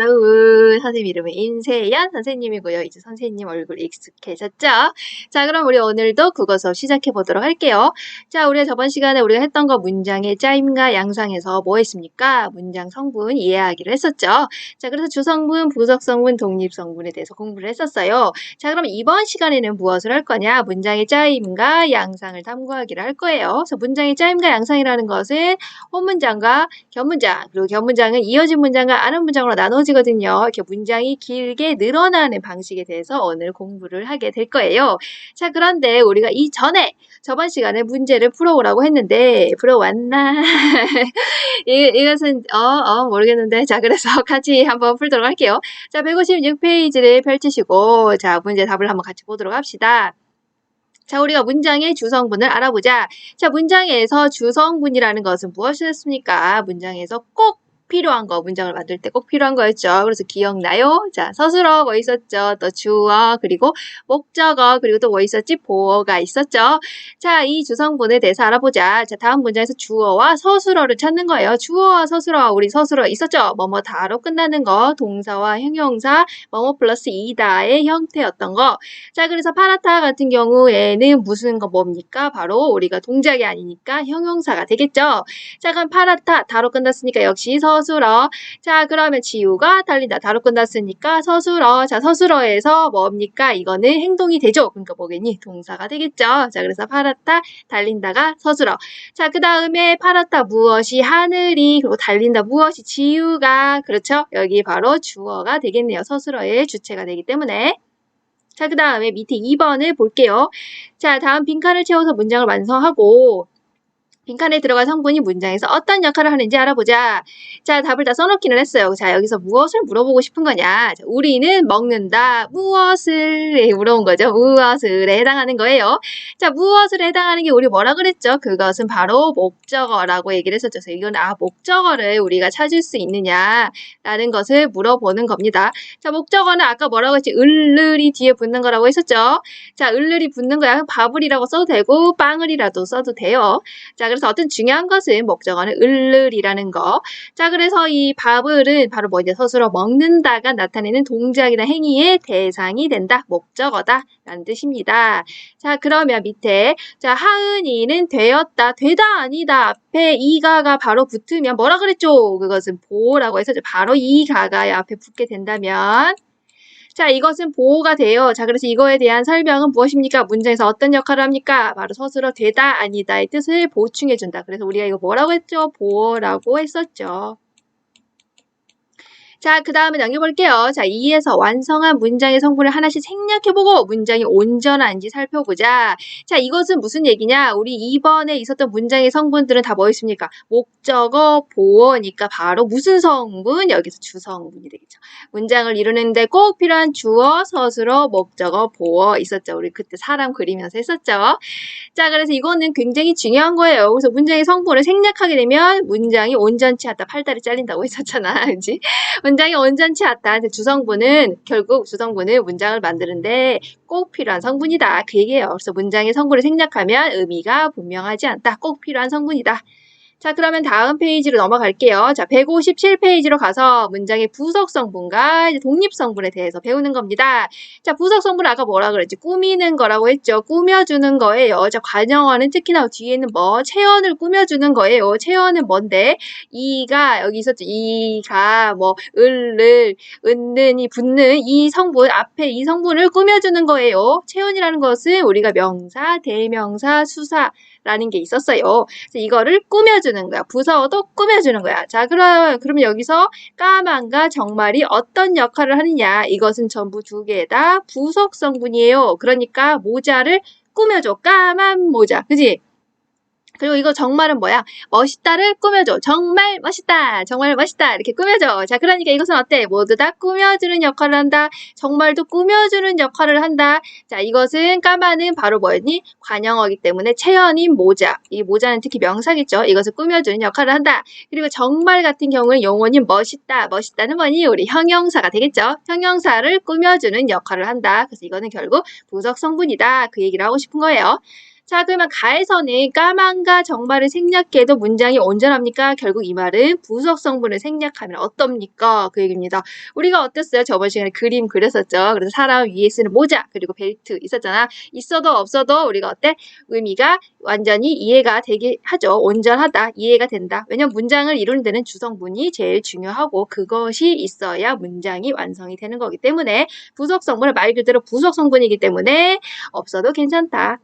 여 선생님 이름은 임세연 선생님이고요. 이제 선생님 얼굴 익숙해졌죠? 자, 그럼 우리 오늘도 국어 수업 시작해 보도록 할게요. 자, 우리가 저번 시간에 우리가 했던 거 문장의 짜임과 양상에서 뭐 했습니까? 문장 성분 이해하기를 했었죠. 자, 그래서 주성분, 부속성분, 독립성분에 대해서 공부를 했었어요. 자, 그럼 이번 시간에는 무엇을 할 거냐? 문장의 짜임과 양상을 탐구하기를 할 거예요. 그래서 문장의 짜임과 양상이라는 것은 혼문장과 견문장, 그리고 견문장은 이어진 문장과 아는 문장으로 나눠지거든요. 이렇게 문장이 길게 늘어나는 방식에 대해서 오늘 공부를 하게 될 거예요. 자, 그런데 우리가 이전에 저번 시간에 문제를 풀어오라고 했는데 풀어왔나? 이, 이것은 어, 어 모르겠는데 자 그래서 같이 한번 풀도록 할게요. 자 156페이지를 펼치시고 자 문제 답을 한번 같이 보도록 합시다. 자, 우리가 문장의 주성분을 알아보자. 자, 문장에서 주성분이라는 것은 무엇이었습니까? 문장에서 꼭 필요한 거, 문장을 만들 때 꼭 필요한 거였죠. 그래서 기억나요? 자, 서술어 뭐 있었죠? 또 주어, 그리고 목적어, 그리고 또 뭐 있었지? 보어가 있었죠. 자, 이 주성분에 대해서 알아보자. 자, 다음 문장에서 주어와 서술어를 찾는 거예요. 주어와 서술어, 우리 서술어 있었죠? 뭐뭐 다로 끝나는 거, 동사와 형용사, 뭐뭐 플러스 이다의 형태였던 거. 자, 그래서 파라타 같은 경우에는 무슨 거 뭡니까? 바로 우리가 동작이 아니니까 형용사가 되겠죠. 자, 그럼 파라타, 다로 끝났으니까 역시 서 서술어. 자, 그러면 지우가 달린다. 다로 끝났으니까 서술어. 자, 서술어에서 뭡니까? 이거는 행동이 되죠. 그러니까 뭐겠니? 동사가 되겠죠. 자, 그래서 팔았다, 달린다가 서술어. 자, 그 다음에 팔았다 무엇이 하늘이 그리고 달린다 무엇이 지우가 그렇죠? 여기 바로 주어가 되겠네요. 서술어의 주체가 되기 때문에. 자, 그 다음에 밑에 2번을 볼게요. 자, 다음 빈칸을 채워서 문장을 완성하고 빈칸에 들어간 성분이 문장에서 어떤 역할을 하는지 알아보자. 자, 답을 다 써놓기는 했어요. 자, 여기서 무엇을 물어보고 싶은 거냐? 자, 우리는 먹는다. 무엇을 물어본 거죠. 무엇을에 해당하는 거예요. 자, 무엇을 해당하는 게 우리 뭐라 그랬죠? 그것은 바로 목적어라고 얘기를 했었죠. 그래서 이건 아, 목적어를 우리가 찾을 수 있느냐라는 것을 물어보는 겁니다. 자, 목적어는 아까 뭐라고 했지? 을을이 뒤에 붙는 거라고 했었죠. 자, 을을이 붙는 거야. 밥을이라고 써도 되고 빵을이라도 써도 돼요. 자, 그래서 어떤 중요한 것은 목적어는 을을이라는 거. 자, 그래서 이 밥을은 바로 뭐냐 서술어 먹는다가 나타내는 동작이나 행위의 대상이 된다. 목적어다. 라는 뜻입니다. 자, 그러면 밑에 자, 하은이는 되었다. 되다 아니다. 앞에 이가가 바로 붙으면 뭐라 그랬죠? 그것은 보라고 해서 바로 이가가 앞에 붙게 된다면 자, 이것은 보호가 돼요. 자, 그래서 이거에 대한 설명은 무엇입니까? 문장에서 어떤 역할을 합니까? 바로 서술어 되다, 아니다의 뜻을 보충해준다. 그래서 우리가 이거 뭐라고 했죠? 보호라고 했었죠. 자, 그 다음에 넘겨볼게요. 자, 2에서 완성한 문장의 성분을 하나씩 생략해보고 문장이 온전한지 살펴보자. 자, 이것은 무슨 얘기냐? 우리 2번에 있었던 문장의 성분들은 다뭐 있습니까? 목적어, 보어니까 바로 무슨 성분? 여기서 주성분이 되겠죠. 문장을 이루는데 꼭 필요한 주어, 서술어, 목적어, 보어 있었죠. 우리 그때 사람 그리면서 했었죠. 자, 그래서 이거는 굉장히 중요한 거예요. 그래서 문장의 성분을 생략하게 되면 문장이 온전치 않다. 팔다리 잘린다고 했었잖아. 그지? 문장이 온전치 않다. 주성분은 결국 주성분은 문장을 만드는데 꼭 필요한 성분이다. 그 얘기예요. 그래서 문장의 성분을 생략하면 의미가 분명하지 않다. 꼭 필요한 성분이다. 자, 그러면 다음 페이지로 넘어갈게요. 자, 157페이지로 가서 문장의 부석 성분과 독립 성분에 대해서 배우는 겁니다. 자, 부석 성분 아까 뭐라 그랬지? 꾸미는 거라고 했죠. 꾸며주는 거예요. 자, 관영어는 특히나 뒤에는 뭐 체언을 꾸며주는 거예요. 체언은 뭔데? 이가 여기 있었죠. 이가 뭐 을을 은는이 붙는 이 성분 앞에 이 성분을 꾸며주는 거예요. 체언이라는 것은 우리가 명사, 대명사, 수사 라는 게 있었어요. 이거를 꾸며주는 거야. 부서도 꾸며주는 거야. 자, 그럼, 그러면 여기서 까만과 정말이 어떤 역할을 하느냐. 이것은 전부 두 개 다 부속 성분이에요. 그러니까 모자를 꾸며줘. 까만 모자. 그지? 그리고 이거 정말은 뭐야? 멋있다를 꾸며줘. 정말 멋있다. 정말 멋있다. 이렇게 꾸며줘. 자, 그러니까 이것은 어때? 모두 다 꾸며주는 역할을 한다. 정말도 꾸며주는 역할을 한다. 자, 이것은 까마는 바로 뭐였니? 관형어기 때문에 체연인 모자. 이 모자는 특히 명사겠죠. 이것을 꾸며주는 역할을 한다. 그리고 정말 같은 경우는 용어인 멋있다. 멋있다는 뭐니? 우리 형용사가 되겠죠. 형용사를 꾸며주는 역할을 한다. 그래서 이거는 결국 부석 성분이다. 그 얘기를 하고 싶은 거예요. 자, 그러면 가에서는 까만가 정말을 생략해도 문장이 온전합니까? 결국 이 말은 부속 성분을 생략하면 어떻습니까? 그 얘기입니다. 우리가 어땠어요? 저번 시간에 그림 그렸었죠. 그래서 사람 위에 쓰는 모자 그리고 벨트 있었잖아. 있어도 없어도 우리가 어때? 의미가 완전히 이해가 되게 하죠. 온전하다. 이해가 된다. 왜냐면 문장을 이루는 데는 주성분이 제일 중요하고 그것이 있어야 문장이 완성이 되는 거기 때문에 부속 성분을 말 그대로 부속 성분이기 때문에 없어도 괜찮다.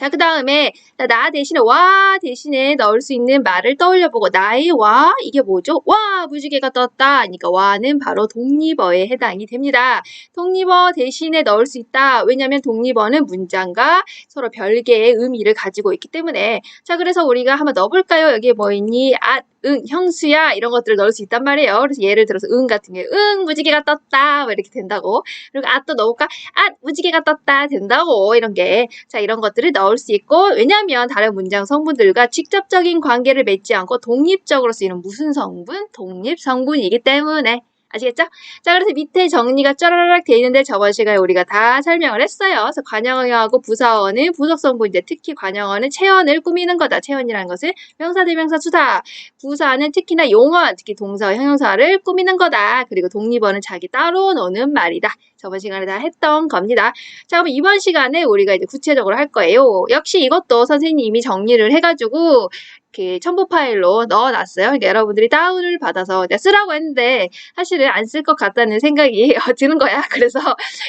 자, 그 다음에 나 대신에 와 대신에 넣을 수 있는 말을 떠올려보고 나의 와 이게 뭐죠? 와 무지개가 떴다. 그러니까 와는 바로 독립어에 해당이 됩니다. 독립어 대신에 넣을 수 있다. 왜냐하면 독립어는 문장과 서로 별개의 의미를 가지고 있기 때문에 자 그래서 우리가 한번 넣어볼까요? 여기에 뭐 있니? 아, 응, 형수야 이런 것들을 넣을 수 있단 말이에요. 그래서 예를 들어서 응 같은 게 응 무지개가 떴다 뭐 이렇게 된다고. 그리고 아 또 넣을까? 아 무지개가 떴다 된다고 이런 게 자 이런 것들을 넣을 수 있고 왜냐하면 다른 문장 성분들과 직접적인 관계를 맺지 않고 독립적으로 쓰이는 무슨 성분? 독립 성분이기 때문에 아시겠죠? 자, 그래서 밑에 정리가 쩌라락 돼 있는데 저번 시간에 우리가 다 설명을 했어요. 그래서 관형어하고 부사어는 부속성분인데 특히 관형어는 체언을 꾸미는 거다. 체언이라는 것은 명사 대명사 수다. 부사는 특히나 용언, 특히 동사와 형용사를 꾸미는 거다. 그리고 독립어는 자기 따로 노는 말이다. 저번 시간에 다 했던 겁니다. 자, 그럼 이번 시간에 우리가 이제 구체적으로 할 거예요. 역시 이것도 선생님이 정리를 해가지고 이렇게 첨부 파일로 넣어놨어요. 그러니까 여러분들이 다운을 받아서 쓰라고 했는데 사실은 안 쓸 것 같다는 생각이 드는 거야. 그래서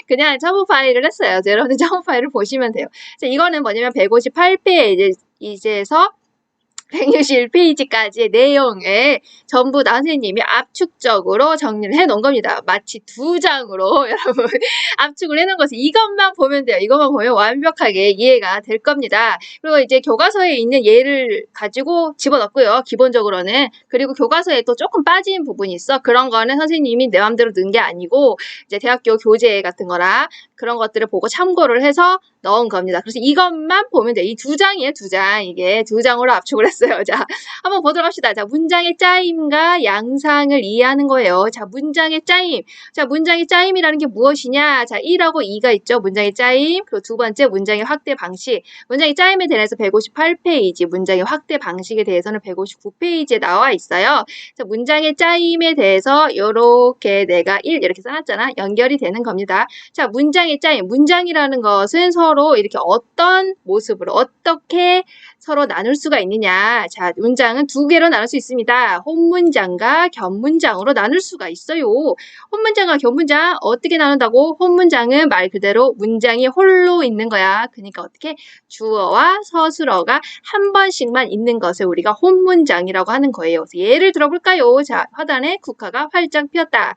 그냥 첨부 파일을 했어요. 여러분들 첨부 파일을 보시면 돼요. 자, 이거는 뭐냐면 158페이지 이제 이제서 161페이지까지의 내용을 전부 다 선생님이 압축적으로 정리를 해 놓은 겁니다. 마치 두 장으로 여러분 압축을 해 놓은 것을 이것만 보면 돼요. 이것만 보면 완벽하게 이해가 될 겁니다. 그리고 이제 교과서에 있는 예를 가지고 집어넣고요. 기본적으로는. 그리고 교과서에 또 조금 빠진 부분이 있어. 그런 거는 선생님이 내 맘대로 넣은 게 아니고 이제 대학교 교재 같은 거나 그런 것들을 보고 참고를 해서 넣은 겁니다. 그래서 이것만 보면 돼요. 이두 장이에요, 두 장. 이게 두 장으로 압축을 했어요. 자, 한번 보도록 합시다. 자, 문장의 짜임과 양상을 이해하는 거예요. 자, 문장의 짜임. 자, 문장의 짜임이라는 게 무엇이냐? 자, 1하고 2가 있죠. 문장의 짜임. 그리고 두 번째 문장의 확대 방식. 문장의 짜임에 대해서 158페이지, 문장의 확대 방식에 대해서는 159페이지에 나와 있어요. 자, 문장의 짜임에 대해서 이렇게 내가 1 이렇게 써놨잖아. 연결이 되는 겁니다. 자, 문장의 짜임. 문장이라는 것은 서로 이렇게 어떤 모습으로 어떻게 서로 나눌 수가 있느냐. 자, 문장은 두 개로 나눌 수 있습니다. 혼문장과 견문장으로 나눌 수가 있어요. 혼문장과 견문장 어떻게 나눈다고? 혼문장은 말 그대로 문장이 홀로 있는 거야. 그러니까 어떻게 주어와 서술어가 한 번씩만 있는 것을 우리가 혼문장이라고 하는 거예요. 예를 들어볼까요? 자, 화단에 국화가 활짝 피었다.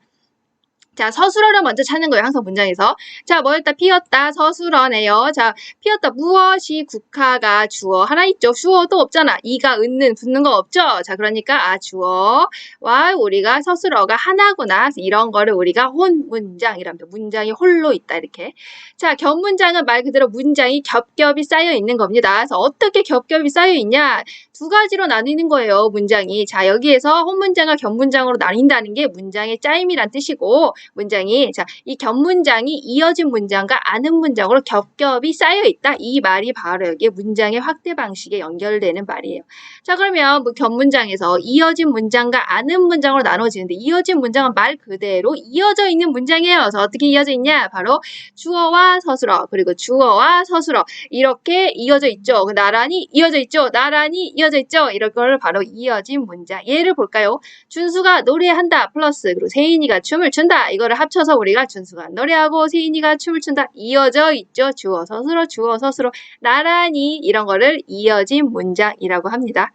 자, 서술어를 먼저 찾는 거예요. 항상 문장에서. 자, 뭐였다? 피었다. 서술어네요. 자, 피었다. 무엇이 국화가 주어. 하나 있죠. 주어도 없잖아. 이가 은는 붙는 거 없죠. 자, 그러니까 아 주어와 우리가 서술어가 하나구나. 이런 거를 우리가 혼 문장이랍니다. 문장이 홀로 있다. 이렇게. 자, 겹 문장은 말 그대로 문장이 겹겹이 쌓여 있는 겁니다. 그래서 어떻게 겹겹이 쌓여 있냐? 두 가지로 나뉘는 거예요. 문장이. 자, 여기에서 혼문장과 겹문장으로 나뉜다는 게 문장의 짜임이란 뜻이고 문장이 자, 이 겹문장이 이어진 문장과 아는 문장으로 겹겹이 쌓여 있다. 이 말이 바로 여기 문장의 확대 방식에 연결되는 말이에요. 자, 그러면 뭐 겹문장에서 이어진 문장과 아는 문장으로 나눠지는데 이어진 문장은 말 그대로 이어져 있는 문장이에요. 그래서 어떻게 이어져 있냐? 바로 주어와 서술어 그리고 주어와 서술어 이렇게 이어져 있죠. 나란히 이어져 있죠. 나란히 이어져 있죠. 이런 걸 바로 이어진 문장. 예를 볼까요? 준수가 노래한다 플러스 그리고 세인이가 춤을 춘다. 이거를 합쳐서 우리가 준수가 노래하고 세인이가 춤을 춘다. 이어져 있죠. 주어 서술어 주어 서술어 나란히 이런 거를 이어진 문장이라고 합니다.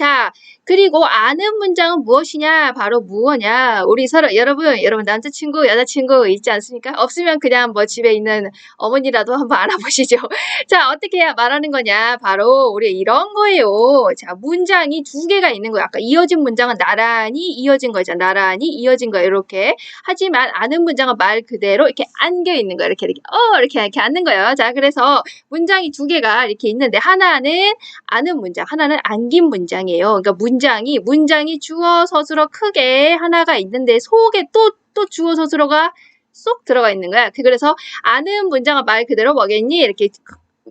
자, 그리고 아는 문장은 무엇이냐? 바로 무엇냐? 우리 서로 여러분, 여러분 남자친구, 여자친구 있지 않습니까? 없으면 그냥 뭐 집에 있는 어머니라도 한번 알아보시죠. 자, 어떻게 말하는 거냐? 바로 우리 이런 거예요. 자, 문장이 두 개가 있는 거야. 아까 이어진 문장은 나란히 이어진 거잖아. 나란히 이어진 거야. 이렇게. 하지만 아는 문장은 말 그대로 이렇게 안겨 있는 거야. 이렇게 이렇게 어 이렇게 이렇게 앉는 거예요. 자, 그래서 문장이 두 개가 이렇게 있는데 하나는 아는 문장, 하나는 안긴 문장이 에요. 그러니까 문장이 문장이 주어 서술어 크게 하나가 있는데 속에 또또 주어 서술어가 쏙 들어가 있는 거야. 그래서 아는 문장은 말 그대로 뭐겠니? 이렇게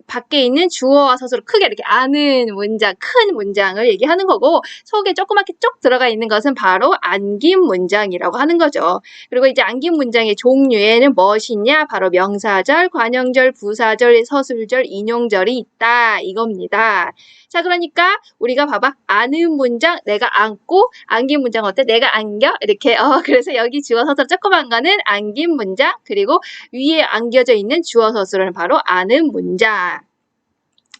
밖에 있는 주어와 서술을 크게 이렇게 아는 문장, 큰 문장을 얘기하는 거고 속에 조그맣게 쭉 들어가 있는 것은 바로 안긴 문장이라고 하는 거죠. 그리고 이제 안긴 문장의 종류에는 무엇이 있냐? 바로 명사절, 관형절, 부사절, 서술절, 인용절이 있다 이겁니다. 자, 그러니까 우리가 봐봐. 아는 문장 내가 안고 안긴 문장 어때? 내가 안겨? 이렇게 어 그래서 여기 주어 서술 조그만 거는 안긴 문장 그리고 위에 안겨져 있는 주어 서술은 바로 아는 문장.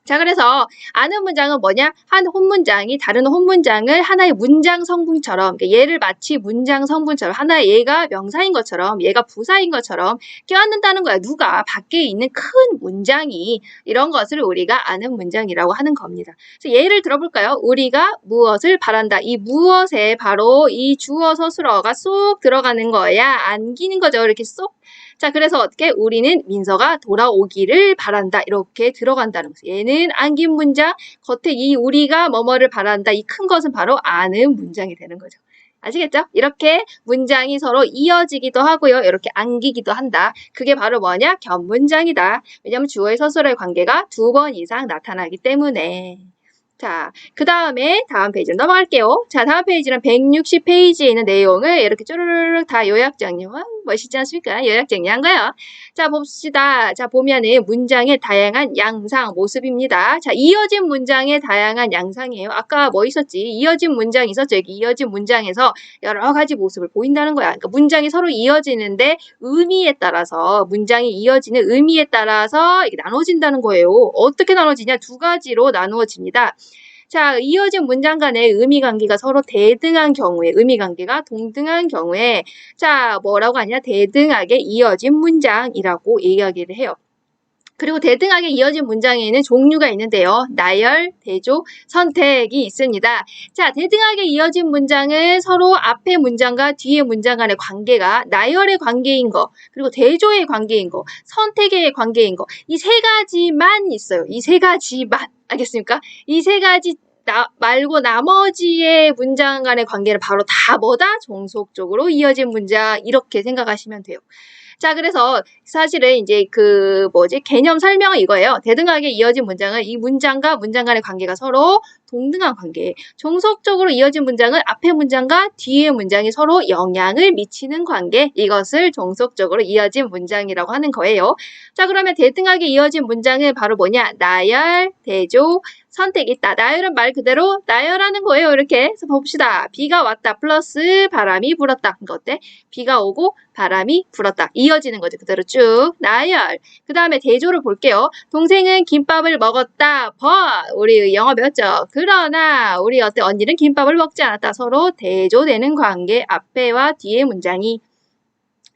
자, 그래서 아는 문장은 뭐냐? 한 혼문장이 다른 혼문장을 하나의 문장 성분처럼, 그러니까 얘를 마치 문장 성분처럼, 하나의 얘가 명사인 것처럼, 얘가 부사인 것처럼 껴안는다는 거야. 누가 밖에 있는 큰 문장이 이런 것을 우리가 아는 문장이라고 하는 겁니다. 그래서 예를 들어볼까요? 우리가 무엇을 바란다. 이 무엇에 바로 이 주어 서술어가 쏙 들어가는 거야. 안기는 거죠. 이렇게 쏙 자, 그래서 어떻게 우리는 민서가 돌아오기를 바란다. 이렇게 들어간다는 거죠. 얘는 안긴 문장, 겉에 이 우리가 뭐뭐를 바란다. 이 큰 것은 바로 아는 문장이 되는 거죠. 아시겠죠? 이렇게 문장이 서로 이어지기도 하고요. 이렇게 안기기도 한다. 그게 바로 뭐냐? 견문장이다. 왜냐하면 주어의 서술의 관계가 두 번 이상 나타나기 때문에. 자, 그 다음에 다음 페이지로 넘어갈게요. 자, 다음 페이지는 160페이지에 있는 내용을 이렇게 쪼르르륵 다 요약 정리와 멋있지 않습니까? 요약 정리한 거예요. 자, 봅시다. 자, 보면은 문장의 다양한 양상, 모습입니다. 자, 이어진 문장의 다양한 양상이에요. 아까 뭐 있었지? 이어진 문장 있었죠? 여기 이어진 문장에서 여러 가지 모습을 보인다는 거야. 그러니까 문장이 서로 이어지는데 의미에 따라서, 문장이 이어지는 의미에 따라서 나눠진다는 거예요. 어떻게 나눠지냐? 두 가지로 나누어집니다. 자, 이어진 문장 간의 의미 관계가 서로 대등한 경우에, 의미 관계가 동등한 경우에, 자, 뭐라고 하냐? 대등하게 이어진 문장이라고 이야기를 해요. 그리고 대등하게 이어진 문장에는 종류가 있는데요. 나열, 대조, 선택이 있습니다. 자, 대등하게 이어진 문장은 서로 앞의 문장과 뒤의 문장 간의 관계가 나열의 관계인 거, 그리고 대조의 관계인 거, 선택의 관계인 거, 이 세 가지만 있어요. 이 세 가지만. 알겠습니까? 이 세 가지 나, 말고 나머지의 문장 간의 관계를 바로 다 뭐다? 종속적으로 이어진 문장 이렇게 생각하시면 돼요. 자, 그래서 사실은 이제 그 뭐지? 개념 설명은 이거예요. 대등하게 이어진 문장은 이 문장과 문장 간의 관계가 서로 동등한 관계. 종속적으로 이어진 문장은 앞의 문장과 뒤의 문장이 서로 영향을 미치는 관계. 이것을 종속적으로 이어진 문장이라고 하는 거예요. 자, 그러면 대등하게 이어진 문장은 바로 뭐냐? 나열, 대조, 선택이 있다. 나열은 말 그대로 나열하는 거예요. 이렇게 해서 봅시다. 비가 왔다 플러스 바람이 불었다. 이거 어때? 비가 오고 바람이 불었다. 이어지는 거죠. 그대로 쭉 나열. 그 다음에 대조를 볼게요. 동생은 김밥을 먹었다. 버 우리 영어 배웠죠. 그러나 우리 어때 언니는 김밥을 먹지 않았다. 서로 대조되는 관계 앞에와 뒤의 문장이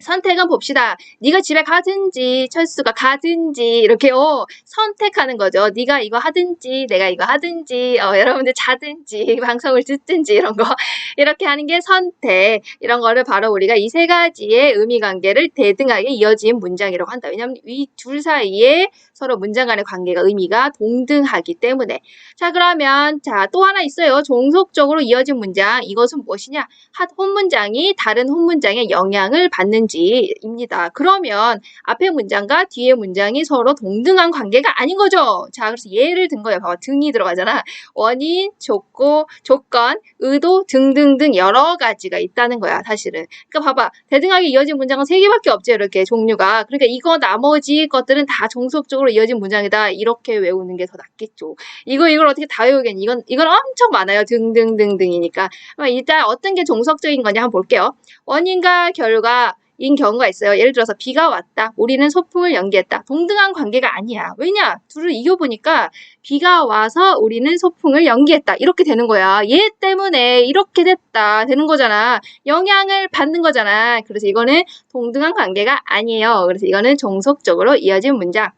선택은 봅시다. 네가 집에 가든지 철수가 가든지 이렇게 어, 선택하는 거죠. 네가 이거 하든지 내가 이거 하든지 어, 여러분들 자든지 방송을 듣든지 이런 거 이렇게 하는 게 선택 이런 거를 바로 우리가 이 세 가지의 의미 관계를 대등하게 이어진 문장이라고 한다. 왜냐하면 이 둘 사이에 서로 문장 간의 관계가 의미가 동등하기 때문에 자 그러면 자 또 하나 있어요. 종속적으로 이어진 문장 이것은 무엇이냐? 한 혼문장이 다른 혼문장에 영향을 받는지 입니다. 그러면 앞의 문장과 뒤의 문장이 서로 동등한 관계가 아닌 거죠. 자 그래서 예를 든 거예요. 봐봐 등이 들어가잖아. 원인, 조건, 조건, 의도 등등등 여러 가지가 있다는 거야 사실은. 그러니까 봐봐 대등하게 이어진 문장은 세 개밖에 없죠. 이렇게 종류가. 그러니까 이거 나머지 것들은 다 종속적으로 이어진 문장이다. 이렇게 외우는 게 더 낫겠죠. 이거 이걸 어떻게 다 외우겠니? 이건 이건 엄청 많아요. 등등등등이니까. 일단 어떤 게 종속적인 거냐 한번 볼게요. 원인과 결과 인 경우가 있어요. 예를 들어서 비가 왔다. 우리는 소풍을 연기했다. 동등한 관계가 아니야. 왜냐? 둘을 이겨보니까 비가 와서 우리는 소풍을 연기했다. 이렇게 되는 거야. 얘 때문에 이렇게 됐다. 되는 거잖아. 영향을 받는 거잖아. 그래서 이거는 동등한 관계가 아니에요. 그래서 이거는 종속적으로 이어진 문장.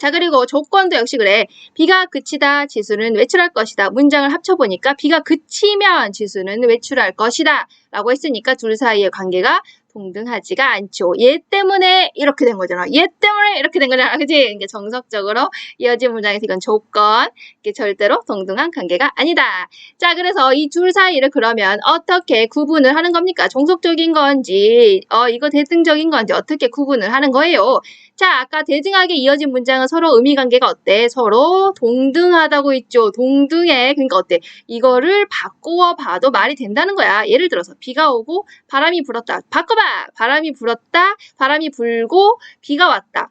자, 그리고 조건도 역시 그래. 비가 그치다 지수는 외출할 것이다. 문장을 합쳐보니까 비가 그치면 지수는 외출할 것이다. 라고 했으니까 둘 사이의 관계가 동등하지가 않죠. 얘 때문에 이렇게 된 거잖아. 얘 때문에 이렇게 된 거잖아. 그지? 이게 정석적으로 이어진 문장에서 이건 조건. 이게 절대로 동등한 관계가 아니다. 자, 그래서 이 둘 사이를 그러면 어떻게 구분을 하는 겁니까? 종속적인 건지, 어, 이거 대등적인 건지 어떻게 구분을 하는 거예요? 자, 아까 대등하게 이어진 문장은 서로 의미 관계가 어때? 서로 동등하다고 했죠. 동등해. 그러니까 어때? 이거를 바꾸어 봐도 말이 된다는 거야. 예를 들어서 비가 오고 바람이 불었다. 바꿔봐. 바람이 불었다. 바람이 불고 비가 왔다.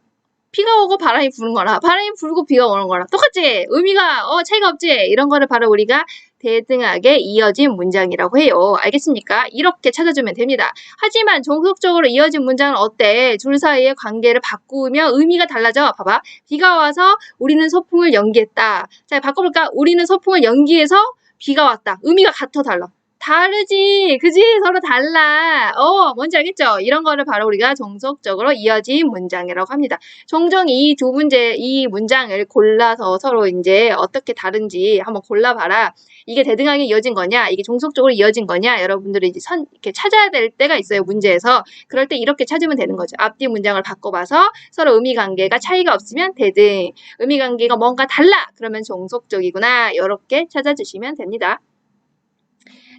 비가 오고 바람이 부는 거나 바람이 불고 비가 오는 거나 똑같지? 의미가 어 차이가 없지? 이런 거를 바로 우리가 대등하게 이어진 문장이라고 해요. 알겠습니까? 이렇게 찾아주면 됩니다. 하지만 종속적으로 이어진 문장은 어때? 둘 사이의 관계를 바꾸면 의미가 달라져. 봐봐. 비가 와서 우리는 소풍을 연기했다. 자, 바꿔볼까? 우리는 소풍을 연기해서 비가 왔다. 의미가 같아 달라. 다르지. 그지? 서로 달라. 어, 뭔지 알겠죠? 이런 거를 바로 우리가 종속적으로 이어진 문장이라고 합니다. 종종 이 두 문제, 이 문장을 골라서 서로 이제 어떻게 다른지 한번 골라봐라. 이게 대등하게 이어진 거냐, 이게 종속적으로 이어진 거냐, 여러분들이 이제 선, 이렇게 찾아야 될 때가 있어요, 문제에서. 그럴 때 이렇게 찾으면 되는 거죠. 앞뒤 문장을 바꿔봐서 서로 의미 관계가 차이가 없으면 대등, 의미 관계가 뭔가 달라! 그러면 종속적이구나. 이렇게 찾아주시면 됩니다.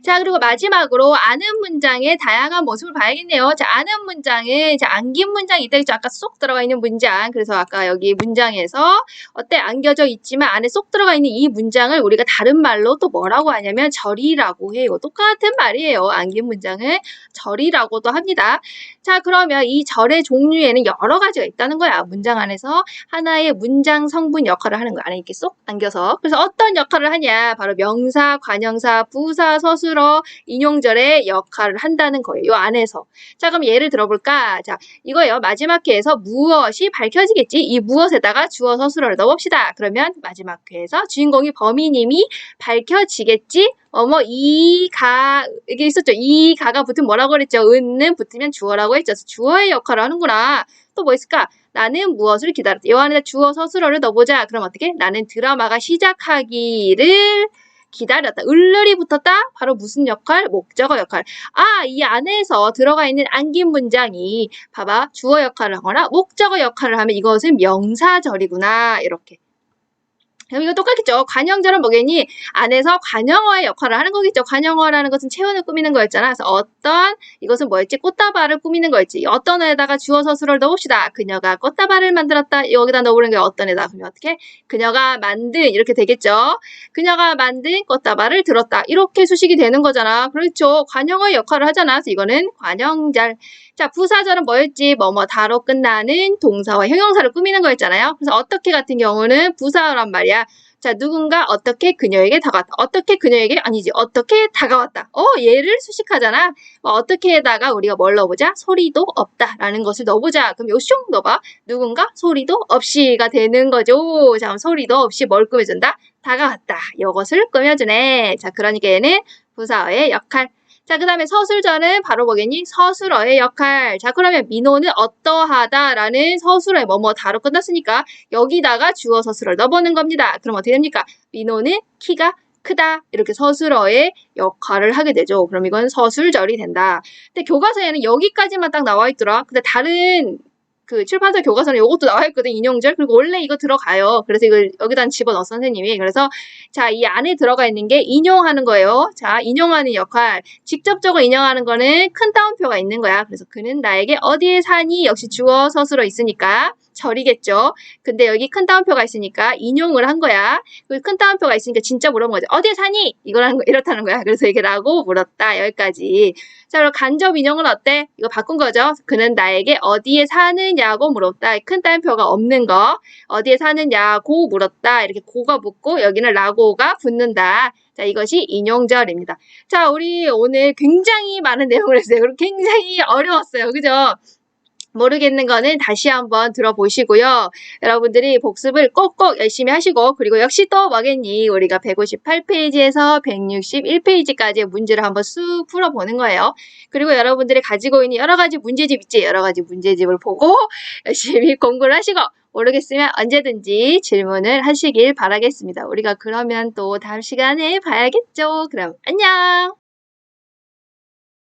자, 그리고 마지막으로 아는 문장의 다양한 모습을 봐야겠네요. 자, 아는 문장은 자, 안긴 문장이 있다 했죠. 아까 쏙 들어가 있는 문장. 그래서 아까 여기 문장에서 어때? 안겨져 있지만 안에 쏙 들어가 있는 이 문장을 우리가 다른 말로 또 뭐라고 하냐면 절이라고 해요. 똑같은 말이에요. 안긴 문장은 절이라고도 합니다. 자, 그러면 이 절의 종류에는 여러 가지가 있다는 거야. 문장 안에서 하나의 문장 성분 역할을 하는 거야. 안에 이렇게 쏙 안겨서. 그래서 어떤 역할을 하냐? 바로 명사, 관형사, 부사, 서술 어, 인용절의 역할을 한다는 거예요. 이 안에서. 자, 그럼 예를 들어볼까? 자, 이거예요. 마지막 회에서 무엇이 밝혀지겠지? 이 무엇에다가 주어 서술어를 넣어봅시다. 그러면 마지막 회에서 주인공이 범인임이 밝혀지겠지? 어머 이가 이게 있었죠. 이 가가 붙으면 뭐라고 그랬죠? 은는 붙으면 주어라고 했죠. 주어의 역할을 하는구나. 또 뭐 있을까? 나는 무엇을 기다렸다. 이 안에다 주어 서술어를 넣어보자. 그럼 어떻게? 나는 드라마가 시작하기를 기다렸다. 을을이 붙었다? 바로 무슨 역할? 목적어 역할. 아, 이 안에서 들어가 있는 안긴 문장이 봐봐. 주어 역할을 하거나 목적어 역할을 하면 이것은 명사절이구나. 이렇게. 그럼 이거 똑같겠죠. 관형절은 뭐겠니? 안에서 관형어의 역할을 하는 거겠죠. 관형어라는 것은 체온을 꾸미는 거였잖아. 그래서 어떤 이것은 뭐였지? 꽃다발을 꾸미는 거였지. 어떤 애다가 주어 서술을 넣읍시다. 그녀가 꽃다발을 만들었다. 여기다 넣어보는 게 어떤 애다. 그러면 어떻게? 그녀가 만든 이렇게 되겠죠. 그녀가 만든 꽃다발을 들었다. 이렇게 수식이 되는 거잖아. 그렇죠. 관형어의 역할을 하잖아. 그래서 이거는 관형절. 자, 부사절은 뭐였지? 뭐뭐 다로 끝나는 동사와 형용사를 꾸미는 거였잖아요. 그래서 어떻게 같은 경우는 부사란 말이야. 자, 누군가 어떻게 그녀에게 다가왔다. 어떻게 그녀에게 아니지. 어떻게 다가왔다. 어, 얘를 수식하잖아. 뭐 어떻게에다가 우리가 뭘 넣어보자? 소리도 없다라는 것을 넣어보자. 그럼 요슝 넣어봐. 누군가 소리도 없이가 되는 거죠. 자, 그럼 소리도 없이 뭘 꾸며준다? 다가왔다. 이것을 꾸며주네. 자, 그러니까 얘는 부사어의 역할. 자, 그 다음에 서술절은 바로 뭐겠니? 서술어의 역할. 자, 그러면 민호는 어떠하다라는 서술어의 뭐뭐 다로 끝났으니까 여기다가 주어 서술어를 넣어보는 겁니다. 그럼 어떻게 됩니까? 민호는 키가 크다. 이렇게 서술어의 역할을 하게 되죠. 그럼 이건 서술절이 된다. 근데 교과서에는 여기까지만 딱 나와 있더라. 근데 다른 그 출판사 교과서는 이것도 나와 있거든 인용절? 그리고 원래 이거 들어가요. 그래서 이걸 여기다 집어넣어 선생님이. 그래서 자 이 안에 들어가 있는 게 인용하는 거예요. 자 인용하는 역할. 직접적으로 인용하는 거는 큰 따옴표가 있는 거야. 그래서 그는 나에게 어디에 사니? 역시 주어 서술어 있으니까 절이겠죠 근데 여기 큰 따옴표가 있으니까 인용을 한 거야 그큰 따옴표가 있으니까 진짜 물어본 거죠 어디에 사니 이거라는 거 이렇다는 거야 그래서 이게 라고 물었다 여기까지 자 그럼 간접 인용은 어때 이거 바꾼 거죠 그는 나에게 어디에 사느냐 사느냐고 물었다. 큰 따옴표가 없는 거. 어디에 사느냐고 물었다. 이렇게 고가 붙고 여기는 라고가 붙는다. 자, 이것이 인용절입니다. 자, 우리 오늘 굉장히 많은 내용을 했어요. 그리고 굉장히 어려웠어요. 그죠? 모르겠는 거는 다시 한번 들어보시고요. 여러분들이 복습을 꼭꼭 열심히 하시고 그리고 역시 또 뭐겠니? 우리가 158페이지에서 161페이지까지의 문제를 한번 쑥 풀어보는 거예요. 그리고 여러분들이 가지고 있는 여러 가지 문제집 있지? 여러 가지 문제집을 보고 열심히 공부를 하시고 모르겠으면 언제든지 질문을 하시길 바라겠습니다. 우리가 그러면 또 다음 시간에 봐야겠죠? 그럼 안녕!